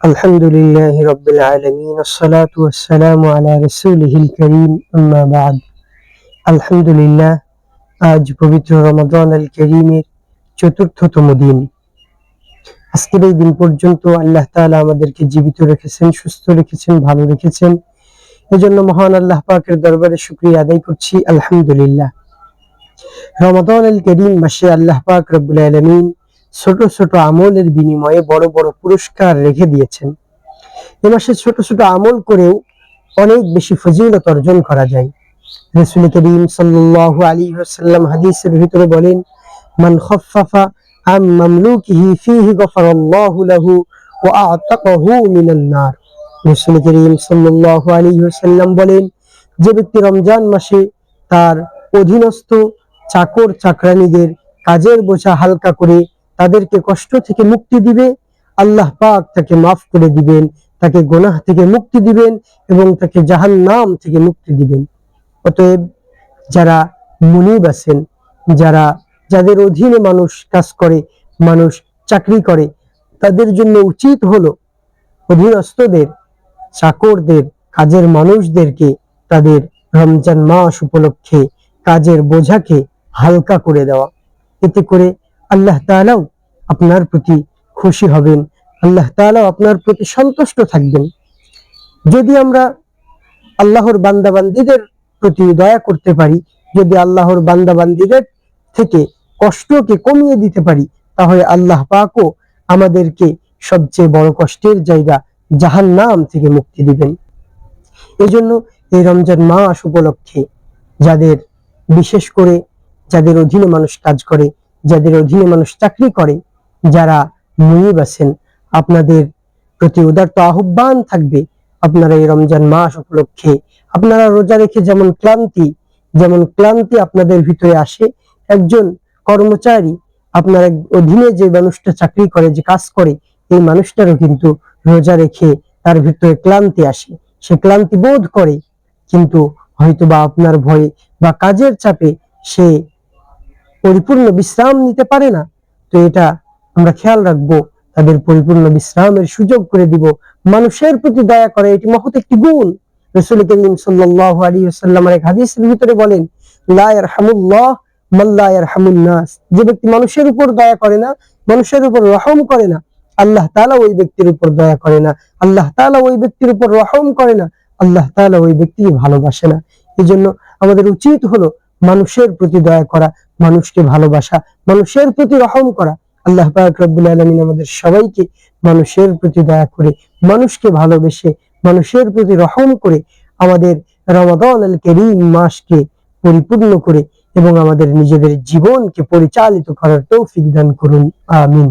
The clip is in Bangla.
الحمد لله رب العالمين الصلاة والسلام على رسوله الكريم أما بعد الحمد لله আজ পবিত্র রমাদান আল করিমের চতুর্থতম দিন আজকের এই দিন পর্যন্ত আল্লাহ তাআলা আমাদেরকে জীবিত রেখেছেন সুস্থ রেখেছেন ভালো রেখেছেন এজন্য মহান আল্লাহ পাকের দরবারে শুকরিয়া আদায় করছি আলহামদুলিল্লাহ রমাদান আল করিম মাসে আল্লাহ পাক রব্বুল আলামিন ছোট ছোট আমলের বিনিময়ে বড় বড় পুরস্কার রেখে দিয়েছেন। এ মাসে ছোট ছোট আমল করেও অনেক বেশি ফজিলত অর্জন করা যায়। রসুল করিম সাল্লাল্লাহু আলাইহি ওয়াসাল্লাম হাদিসের ভিতরে বলেন, মান খাফফাফা আম মামলুকিহি ফিহি গফারাল্লাহু লাহু ওয়া আতাকাহু নার। রসুল করিম সাল্লাল্লাহু আলাইহি ওয়াসাল্লাম বলেন, যে ব্যক্তি রমজান মাসে তার অধীনস্থ চাকর চাকরানীদের কাজের বোঝা হালকা করে তাদেরকে কষ্ট থেকে মুক্তি দিবে, আল্লাহ পাক তাকে মাফ করে দিবেন, তাকে গোনাহ থেকে মুক্তি দিবেন এবং তাকে জাহান নাম থেকে মুক্তি দিবেন। অতএব যারা মুনিব আছেন, যারা, যাদের অধীনে মানুষ কাজ করে, মানুষ চাকরি করে, তাদের জন্য উচিত হলো অধীনস্থদের, চাকরদের, কাজের মানুষদেরকে তাদের রমজান মাস উপলক্ষে কাজের বোঝাকে হালকা করে দেওয়া। এতে করে আল্লাহ তাআলাও আপনার প্রতি খুশি হবেন। আল্লাহ তাআলাও আপনার প্রতি সন্তুষ্ট থাকবেন। যদি আমরা আল্লাহর বান্দাবান্দীদের প্রতি দয়া করতে পারি, যদি আল্লাহর বান্দাবান্দীদের থেকে কষ্টকে কমিয়ে দিতে পারি, তাহলে আল্লাহ পাকও আমাদেরকে সবচেয়ে বড় কষ্টের জায়গা জাহান নাম থেকে মুক্তি দিবেন। এজন্য এই রমজান মাস উপলক্ষে যাদের, বিশেষ করে যাদের অধীনে মানুষ কাজ করে যাদের অধীনে মানুষ চাকরি করে, যারা মুনিব আছেন, আপনাদের প্রতি উদারত আহ্বান থাকবে আপনারা এই রমজান মাস উপলক্ষে। আপনারা রোজা রেখে যেমন ক্লান্তি যেমন ক্লান্তি আপনাদের ভিতরে আসে, একজন কর্মচারী আপনার অধীনে যে মানুষটা চাকরি করে, যে কাজ করে, এই মানুষটারও কিন্তু রোজা রেখে তার ভিতরে ক্লান্তি আসে। সে ক্লান্তি বোধ করে, কিন্তু হয়তো বা আপনার ভয়ে বা কাজের চাপে সে পরিপূর্ণ বিশ্রাম নিতে পারে না, তো এটা আমরা খেয়াল রাখব। তাদের পরিপূর্ণ বিশ্রামের সুযোগ করে দিব। মানুষের প্রতি দয়া করে, এটি মহৎ একটি গুণ। রসুল করিম সাল্লাল্লাহু আলাইহি ওয়াসাল্লামের এক হাদিসের ভিতরে বলেন, লা ইয়ারহামুল্লাহ মান লা যে ব্যক্তি মানুষের উপর দয়া করে না, মানুষের উপর রহম করে না, আল্লাহ তাআলা ওই ব্যক্তির উপর দয়া করে না, আল্লাহ তাআলা ওই ব্যক্তির উপর রহম করে না, আল্লাহ তাআলা ওই ব্যক্তিকে ভালোবাসে না। এজন্য আমাদের উচিত হলো মানুষের প্রতি দয়া করা, মানুষকে ভালোবাসা, মানুষের প্রতি রহম করা। আল্লাহ রব্বুল আলামিন আমাদের সবাইকে মানুষের প্রতি দয়া করে, মানুষকে ভালোবেসে, মানুষের প্রতি রহম করে আমাদের রমাদান আল করিম মাসকে পরিপূর্ণ করে এবং আমাদের নিজেদের জীবনকে পরিচালিত করার তৌফিক দান করুন। আমিন।